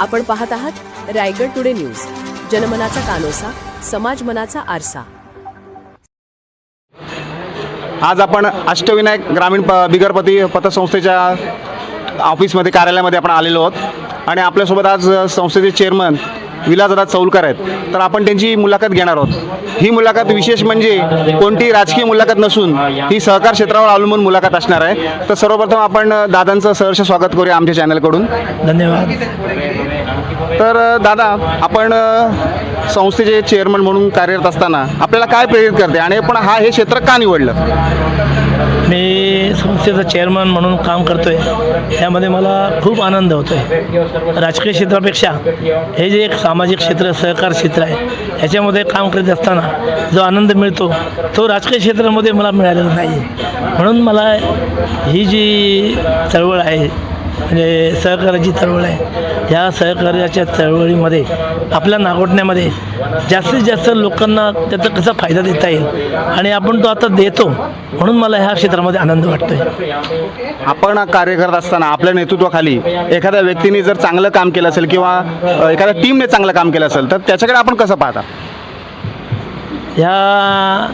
आपण पाहत आहात रायगड टुडे न्यूज. जनमनाचा कानोसा समाज मनाचा आरसा. आज आपण अष्टविनायक ग्रामीण प बिगरपती पतसंस्थेच्या ऑफिसमध्ये कार्यालयामध्ये आपण आलेलो आहोत. आणि आपल्यासोबत आज संस्थेचे चेअरमन विलासदादा चौलकर आहेत. तर आपण त्यांची मुलाखत घेणार आहोत. ही मुलाखत विशेष म्हणजे कोणती राजकीय मुलाखत नसून ही सहकार क्षेत्रावर अवलंबून मुलाखत असणार आहे. तर सर्वप्रथम आपण दादांचं सहर्ष स्वागत करूया आमच्या चॅनलकडून. धन्यवाद. तर दादा आपण संस्थेचे चेअरमन म्हणून कार्यरत असताना आपल्याला काय प्रेरित करते? आणि आपण हा हे क्षेत्र का निवडलं? मी संस्थेचा चेअरमन म्हणून काम करतोय. यामध्ये मला खूप आनंद होतो आहे राजकीय क्षेत्रापेक्षा हे जे एक सामाजिक क्षेत्र सहकार क्षेत्र आहे याच्यामध्ये काम करत असताना जो आनंद मिळतो तो राजकीय क्षेत्रामध्ये मला मिळालेला नाही म्हणून मला ही जी चळवळ आहे म्हणजे सहकार्याची चळवळ आहे. ह्या सहकार्याच्या चळवळीमध्ये आपल्या नागोठण्यामध्ये जास्तीत जास्त लोकांना त्याचा कसा फायदा देता येईल आणि आपण तो आता देतो म्हणून मला ह्या क्षेत्रामध्ये आनंद वाटतो आहे आपण कार्य करत असताना आपल्या नेतृत्वाखाली एखाद्या व्यक्तीने जर चांगलं काम केलं असेल किंवा एखाद्या टीमने चांगलं काम केलं असेल तर त्याच्याकडे आपण कसं पाहता? ह्या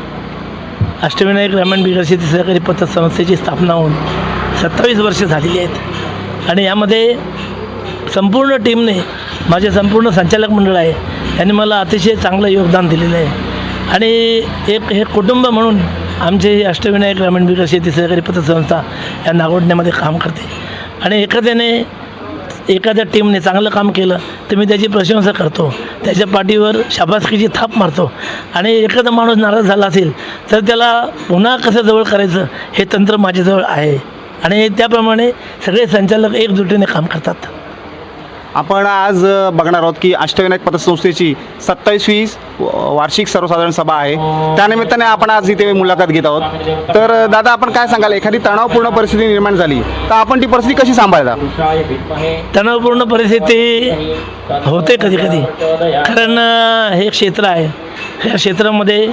अष्टविनायक ग्रामीण विकसित सहकारी पतसंस्थेची स्थापना होऊन सत्तावीस वर्ष झालेली आहेत. आणि यामध्ये संपूर्ण टीमने माझे संपूर्ण संचालक मंडळ आहे यांनी मला अतिशय चांगलं योगदान दिलेलं आहे. आणि एक हे कुटुंब म्हणून आमचे अष्टविनायक ग्रामीण विकास शेती सहकारी पतसंस्था या नागोडण्यामध्ये काम करते. आणि एखाद्याने एखाद्या टीमने चांगलं काम केलं तर मी त्याची प्रशंसा करतो. त्याच्या पाठीवर शाबासकीची थाप मारतो. आणि एखादा माणूस नाराज झाला असेल तर त्याला पुन्हा कसं जवळ करायचं हे तंत्र माझ्याजवळ आहे. आणि त्याप्रमाणे सगळे संचालक एकजुटीने काम करतात. आपण आज बघणार आहोत की अष्टविनायक पतसंस्थेची सत्तावीसवी वार्षिक सर्वसाधारण सभा आहे. त्यानिमित्ताने आपण आज इथे मुलाखत घेत आहोत. तर दादा आपण काय सांगाल? एखादी तणावपूर्ण परिस्थिती निर्माण झाली तर आपण ती परिस्थिती कशी सांभाळता? तणावपूर्ण परिस्थिती होते कधी कधी कारण हे क्षेत्र आहे. ह्या क्षेत्रामध्ये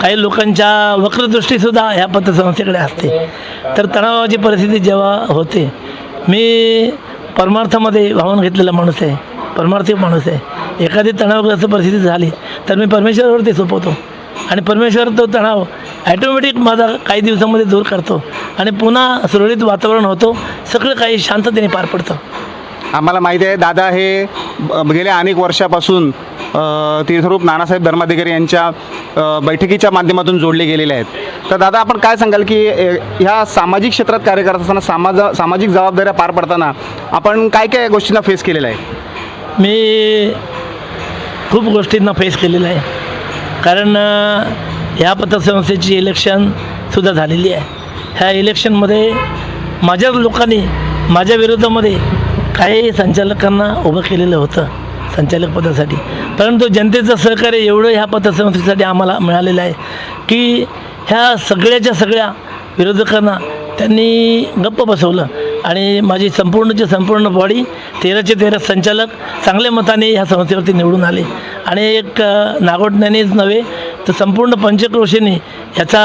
काही लोकांच्या वक्रदृष्टीसुद्धा ह्या पतसंस्थेकडे असते. तर तणावाची परिस्थिती जेव्हा होते मी परमार्थामध्ये वाहून घेतलेला माणूस आहे परमार्थी माणूस आहे. एखादी तणावग्रस्त परिस्थिती झाली तर मी परमेश्वरावरती सोपवतो. आणि परमेश्वर तो तणाव ॲटोमॅटिक माझा काही दिवसामध्ये दूर करतो. आणि पुन्हा सुरळीत वातावरण होतो सगळं काही शांततेने पार पडतं. आम्हाला माहिती आहे दादा हे गेल्या अनेक वर्षापासून तीर्थरूप नानासाहेब धर्माधिकारी यांच्या बैठकीच्या माध्यमातून जोडले गेलेले आहेत. तर दादा आपण काय सांगाल की ह्या सामाजिक क्षेत्रात कार्य करत असताना समाजा सामाजिक जबाबदाऱ्या पार पडताना आपण काय काय गोष्टींना फेस केलेलं आहे? मी खूप गोष्टींना फेस केलेलं आहे. कारण ह्या पतसंस्थेची इलेक्शनसुद्धा झालेली आहे. ह्या इलेक्शनमध्ये माझ्याच लोकांनी माझ्या विरोधामध्ये काही संचालकांना उभं केलेलं होतं संचालक पदासाठी. परंतु जनतेचं सहकार्य एवढं ह्या पतसंस्थेसाठी आम्हाला मिळालेलं आहे की ह्या सगळ्याच्या सगळ्या विरोधकांना त्यांनी गप्प बसवलं आणि माझी संपूर्णची संपूर्ण बॉडी तेराचे तेरा संचालक चांगल्या मताने ह्या संस्थेवरती निवडून आले. आणि एक नागोटण्यानेच नव्हे तर संपूर्ण पंचक्रोशीने ह्याचा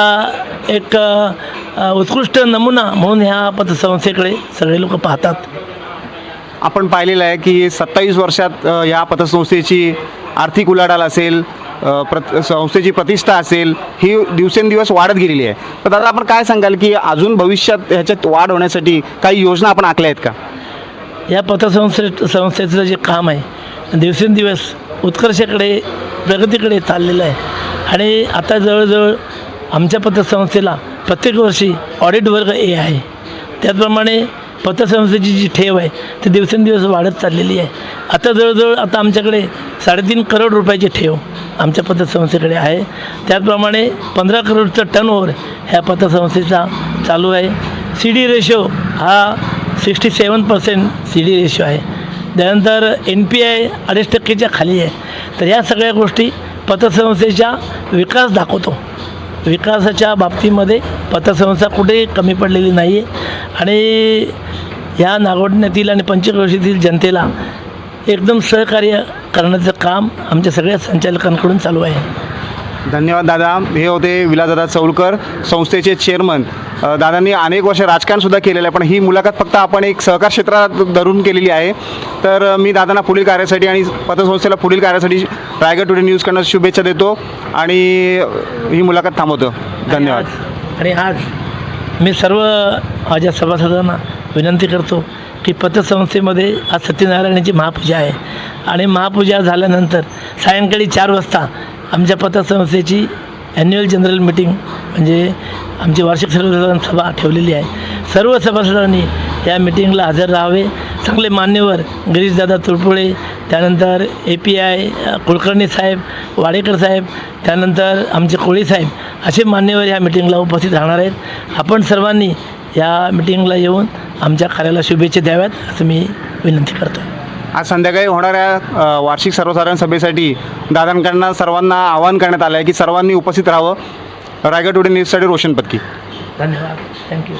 एक उत्कृष्ट नमुना म्हणून ह्या पतसंस्थेकडे सगळे लोक पाहतात. आपण पाहिलेलं आहे की सत्तावीस वर्षात या पतसंस्थेची आर्थिक उलाढाल असेल प्रत संस्थेची प्रतिष्ठा असेल ही दिवसेंदिवस वाढत गेलेली आहे. तर दादा आपण काय सांगाल की अजून भविष्यात ह्याच्यात वाढ होण्यासाठी काही योजना आपण आखल्या आहेत का? या पतसंस्थे संस्थेचं जे काम आहे दिवसेंदिवस उत्कर्षाकडे प्रगतीकडे चाललेलं आहे. आणि आता जवळजवळ आमच्या पतसंस्थेला प्रत्येक वर्षी ऑडिट वर्ग ए आहे. त्याचप्रमाणे पतसंस्थेची जी ठेव आहे ती दिवसेंदिवस वाढत चाललेली आहे. आता जवळजवळ आता आमच्याकडे साडेतीन करोड रुपयाची ठेव आमच्या पतसंस्थेकडे आहे. त्याचप्रमाणे पंधरा करोडचं टर्नओव्हर ह्या पतसंस्थेचा चालू आहे. सी डी रेशो हा sixty seven percent C D ratio आहे. त्यानंतर एन पी आय अडीच टक्केच्या खाली आहे. तर या सगळ्या गोष्टी पतसंस्थेचा विकास दाखवतो. विकासाच्या बाबतीमध्ये पतसंस्था कुठेही कमी पडलेली नाही आहे आणि ह्या नागोडण्यातील आणि पंचक्रोशीतील जनतेला एकदम सहकार्य करण्याचं काम आमच्या सगळ्या संचालकांकडून चालू आहे. धन्यवाद दादा. हे होते विलासदादा चौलकर संस्थेचे चेअरमन. दादांनी अनेक वर्ष राजकारणसुद्धा केलेलं आहे पण ही मुलाखत फक्त आपण एक सहकार क्षेत्रात धरून केलेली आहे. तर मी दादांना पुढील कार्यासाठी आणि पतसंस्थेला पुढील कार्यासाठी रायगड टुडे न्यूजकडनं शुभेच्छा देतो. आणि ही मुलाखत थांबवतो. धन्यवाद. आणि आज मी सर्व माझ्या सभासदांना विनंती करतो की पतसंस्थेमध्ये आज सत्यनारायणाची महापूजा आहे. आणि महापूजा झाल्यानंतर सायंकाळी चार वाजता आमच्या पतसंस्थेची ॲन्युअल जनरल मीटिंग म्हणजे आमची वार्षिक सर्वसाधारण सभा ठेवलेली आहे. सर्व सभासदांनी या मिटिंगला हजर राहावे. चांगले मान्यवर गिरीशदादा तुळपुळे त्यानंतर A P I Kulkarni saheb Wadekar saheb त्यानंतर आमचे कोळी साहेब असे मान्यवर या मिटिंगला उपस्थित राहणार आहेत. आपण सर्वांनी या मिटिंगला येऊन आमच्या कार्याला शुभेच्छा द्याव्यात असं मी विनंती करतो आज संध्याकाळी होणाऱ्या वार्षिक सर्वसाधारण सभेसाठी दादांकडनं सर्वांना आवाहन करण्यात आलं आहे की सर्वांनी उपस्थित राहावं. रायगड टुडे न्यूजसाठी रोशन पत्की. धन्यवाद. थँक्यू